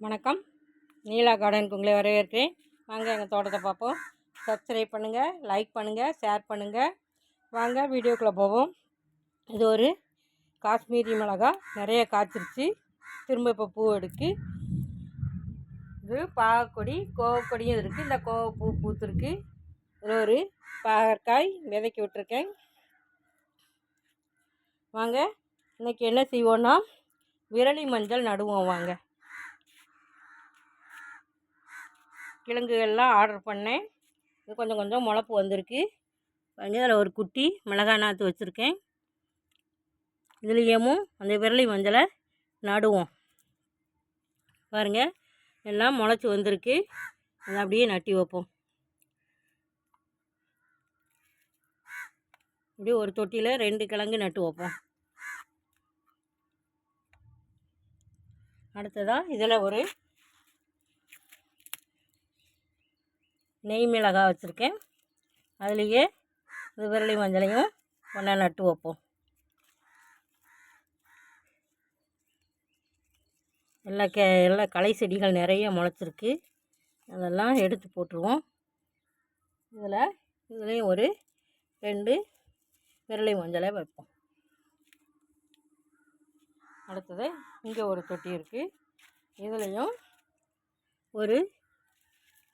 வணக்கம். நீலா கார்டனுக்கு உங்களை வரவேற்கிறேன். வாங்க எங்கள் தோட்டத்தை பார்ப்போம். சப்ஸ்கிரைப் பண்ணுங்கள் லைக் பண்ணுங்கள் ஷேர் பண்ணுங்கள் வாங்க வீடியோக்குள்ளே போவோம். இது ஒரு காஷ்மீரி மிளகா. நிறைய காய்ச்சிருச்சு. திரும்ப இப்போ பூ எடுக்கு. இது பாகக்கொடி கோவக்கொடியும் இருக்குது இந்த கோவப்பூ பூத்துருக்கு. இது ஒரு பாகற்காய். விதைக்கி விட்டுருக்கேன். வாங்க இன்றைக்கி என்ன செய்வோன்னா விரலி மஞ்சள் நடுவோம். வாங்க. கிழங்குகள்லாம் ஆர்டர் பண்ணேன். இது கொஞ்சம் கொஞ்சம் முளப்பு வந்திருக்கு. வந்து அதில் ஒரு குட்டி மிளகாய் நாற்று வச்சுருக்கேன் இதுலேயும் அந்த விரலி மஞ்சளை நடுவோம். பாருங்கள் எல்லாம் முளைச்சி வந்திருக்கு. அதை அப்படியே நட்டி வைப்போம். இப்படி ஒரு தொட்டியில் ரெண்டு கிழங்கு நட்டு வைப்போம். அடுத்ததாக இதில் ஒரு நெய் மிளகாய் வச்சுருக்கேன். அதுலேயே இது விரலி மஞ்சளையும் ஒன்றா நட்டு வைப்போம். எல்லா கே எல்லா களை செடிகள் நிறைய முளைச்சிருக்கு. அதெல்லாம் எடுத்து போட்டுருவோம். இதில் இதுலேயும் ஒரு ரெண்டு விரலி மஞ்சளை வைப்போம். அடுத்தது இங்கே ஒரு தொட்டி இருக்குது இதுலேயும் ஒரு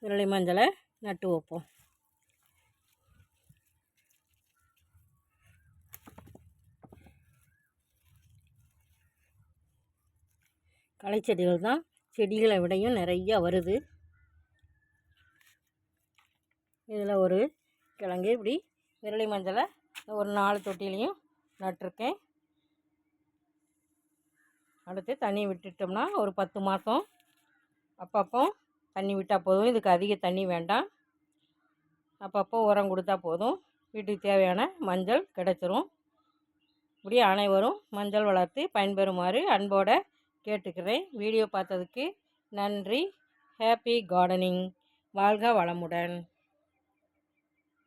விரலி மஞ்சளை நட்டு வைப்போம். களைச்செடிகள் தான் செடிகளை விடையும் நிறையா வருது. இதில் ஒரு கிழங்கு இப்படி விரலி மஞ்சளை ஒரு நாலு தொட்டிலையும் நட்டிருக்கேன். அடுத்து தண்ணி விட்டுட்டோம்னா ஒரு பத்து மாதம் அப்பப்போ தண்ணி விட்டால் போதும். இதுக்கு அதிக தண்ணி வேண்டாம். அப்பப்போ உரம் கொடுத்தா போதும். வீட்டுக்கு தேவையான மஞ்சள் கிடச்சிரும். இப்படி அனைவரும் மஞ்சள் வளர்த்து பயன்பெறுமாறு அன்போடு கேட்டுக்கிறேன். வீடியோ பார்த்ததுக்கு நன்றி. Happy gardening. வாழ்க வளமுடன்.